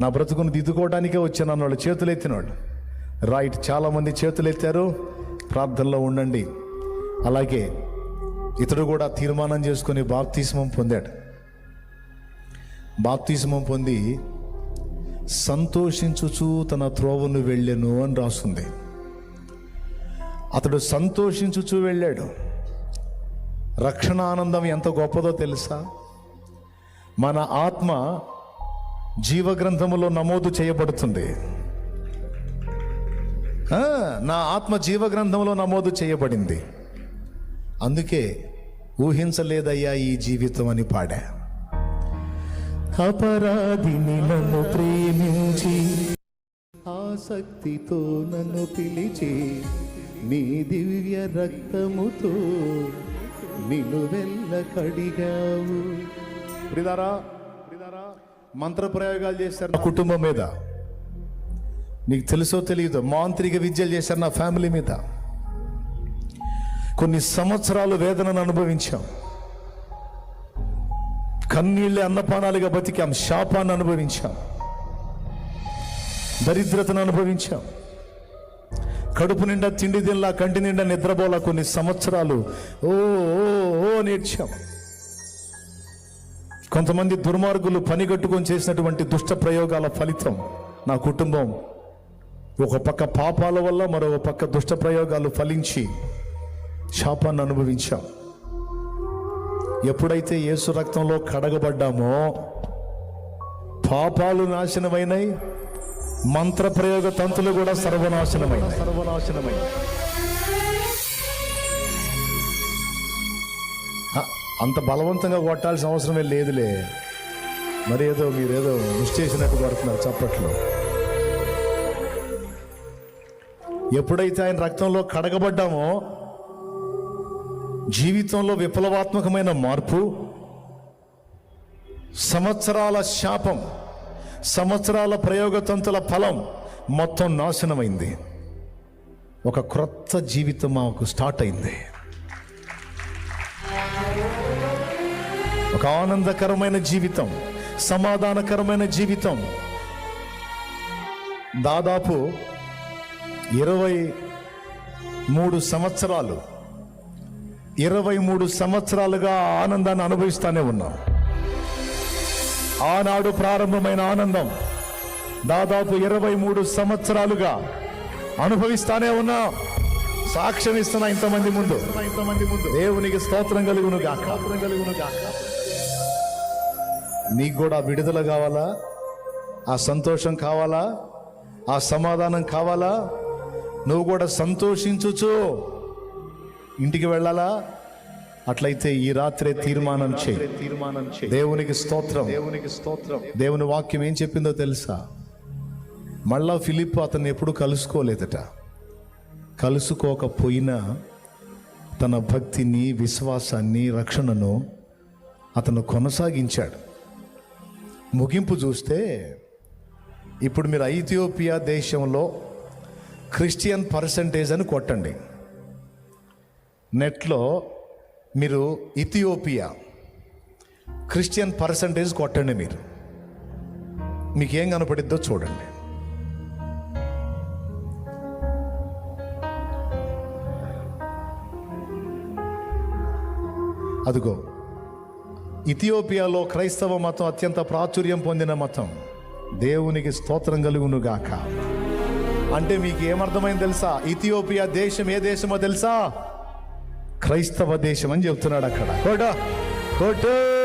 నా బ్రతుకును దిద్దుకోవడానికే వచ్చాను అన్నవాళ్ళు చేతులెత్తినవాడు రైట్ చాలామంది చేతులు ఎత్తారు ప్రార్థనలో ఉండండి. అలాగే ఇతడు కూడా తీర్మానం చేసుకొని బాప్తిస్మం పొందాడు. బాప్తిస్మం పొంది సంతోషించుచు తన త్రోవను వెళ్ళెను అని రాస్తుంది అతడు సంతోషించుచు వెళ్ళాడు. రక్షణ ఆనందం ఎంత గొప్పదో తెలుసా? మన ఆత్మ జీవగ్రంథములో నమోదు చేయబడుతుంది. ఆ, నా ఆత్మ జీవగ్రంథంలో నమోదు చేయబడింది. అందుకే ఊహించలేదయ్యా ఈ జీవితం అని పాడా. అపరాధిని నన్ను ప్రేమించి ఆసక్తితో నన్ను పిలిచి నీ దివ్య రక్తముతో నిన్ను వెళ్ళ కడిగావు ప్రిదారా మంత్రప్రయోగాలు మంత్ర ప్రయోగాలు చేశారు నా కుటుంబం మీద. నీకు తెలుసో తెలియదు మాంత్రిక విద్యలు చేశారు నా ఫ్యామిలీ మీద. కొన్ని సంవత్సరాలు వేదనను అనుభవించాం. కన్నీళ్ళే అన్నపానాలుగా బతికాం శాపాన్ని అనుభవించాం. దరిద్రతను అనుభవించాం. కడుపు నిండా తిండి తినలా కంటి నిండా నిద్రపోలా కొన్ని సంవత్సరాలు ఓ ఓ ఓ నేర్చాం కొంతమంది దుర్మార్గులు పని కట్టుకొని చేసినటువంటి దుష్ట ప్రయోగాల ఫలితం నా కుటుంబం. ఒక పక్క పాపాల వల్ల మరో పక్క దుష్ట ప్రయోగాలు ఫలించి శాపాన్ని అనుభవించాం. ఎప్పుడైతే యేసు రక్తంలో కడగబడ్డామో పాపాలు నాశనమైనాయి మంత్ర ప్రయోగ తంతులు కూడా సర్వనాశనమైన సర్వనాశనమైన. అంత బలవంతంగా కొట్టాల్సిన అవసరమే లేదులే. మరి ఏదో మీరేదో మిస్ చేసినట్టు కొడుతున్నారు చప్పట్లో. ఎప్పుడైతే ఆయన రక్తంలో కడగబడ్డామో జీవితంలో విప్లవాత్మకమైన మార్పు సంవత్సరాల శాపం సంవత్సరాల ప్రయోగతంతుల ఫలం మొత్తం నాశనమైంది. ఒక క్రొత్త జీవితం మాకు స్టార్ట్ అయింది. ఒక ఆనందకరమైన జీవితం సమాధానకరమైన జీవితం. దాదాపు ఇరవై మూడు సంవత్సరాలు ఇరవై మూడు సంవత్సరాలుగా ఆనందాన్ని అనుభవిస్తానే ఉన్నాం. ఆనాడు ప్రారంభమైన ఆనందం దాదాపు ఇరవై మూడు సంవత్సరాలుగా అనుభవిస్తానే ఉన్నా. సాక్ష్యం ఇస్తున్నా ఇంతమంది ముందు. ఇంతమంది ముందు దేవునికి స్తోత్రం కలుగును గాక కలుగును గాక నీకు కూడా విడుదల కావాలా? ఆ సంతోషం కావాలా? ఆ సమాధానం కావాలా? నువ్వు కూడా సంతోషించుచు. ఇంటికి వెళ్ళాలా? అట్లయితే ఈ రాత్రే తీర్మానం చేయి. తీర్మానం చేయి దేవునికి స్తోత్రం. దేవునికి స్తోత్రం దేవుని వాక్యం ఏం చెప్పిందో తెలుసా? మళ్ళా ఫిలిప్ అతన్ని ఎప్పుడు కలుసుకోలేదట. కలుసుకోకపోయినా తన భక్తిని విశ్వాసాన్ని రక్షణను అతను కొనసాగించాడు. ముగింపు చూస్తే ఇప్పుడు మీరు ఐథియోపియా దేశంలో క్రిస్టియన్ పర్సంటేజ్ అని కొట్టండి. నెట్లో మీరు ఇథియోపియా క్రిస్టియన్ పర్సంటేజ్ కొట్టండి మీరు. మీకు ఏం కనపడిద్దో చూడండి. అదిగో ఇథియోపియాలో క్రైస్తవ మతం అత్యంత ప్రాచుర్యం పొందిన మతం. దేవునికి స్తోత్రం కలుగునుగాక. అంటే మీకు ఏమర్థమైంది తెలుసా? ఇథియోపియా దేశం ఏ దేశమో తెలుసా? క్రైస్తవ దేశం అని చెప్తున్నాడు అక్కడ. కోట కోటో.